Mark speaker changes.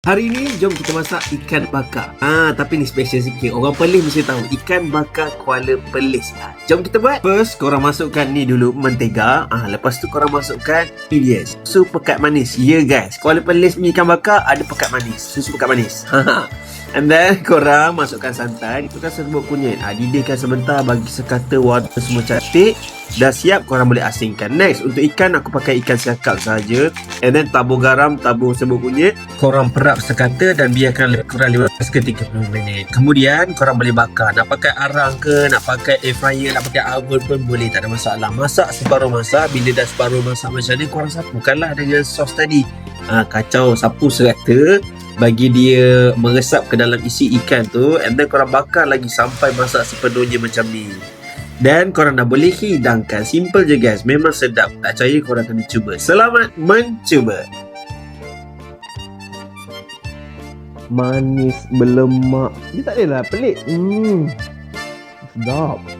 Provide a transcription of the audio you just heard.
Speaker 1: Hari ni jom kita masak ikan bakar. Ah, tapi ni special sikit. Orang Perlis mesti tahu ikan bakar Kuala Perlis. Ah, jom kita buat. First, korang masukkan ni dulu mentega. Ah, lepas tu korang masukkan ingredients. Susu pekat manis. Ya yeah, guys, Kuala Perlis punya ikan bakar ada pekat manis. Susu pekat manis. And then korang masukkan santan. Itu kan serbuk kunyit. Ha, Didihkan sebentar bagi sekata warna semua cantik. Dah siap korang boleh asingkan. Next untuk ikan aku pakai ikan siakap saja And then tabur garam, tabur serbuk kunyit. Korang perap sekata dan biarkan lebih kurang 15 ke 30 minit. Kemudian korang boleh bakar. Nak pakai arang ke, nak pakai air fryer, nak pakai oven pun boleh Tak ada masalah. Masak separuh masak. Bila dah separuh masak macam ni Korang sapukanlah dengan sos tadi. Ha, Kacau sapu serata bagi dia meresap ke dalam isi ikan tu and then korang bakar lagi sampai masak sepenuhnya macam ni. Dan korang dah boleh hidangkan. Simple je guys. Memang sedap. Tak percaya korang kena cuba. Selamat mencuba.
Speaker 2: Manis berlemak. Dia tak adalah pelik. Hmm. Sedap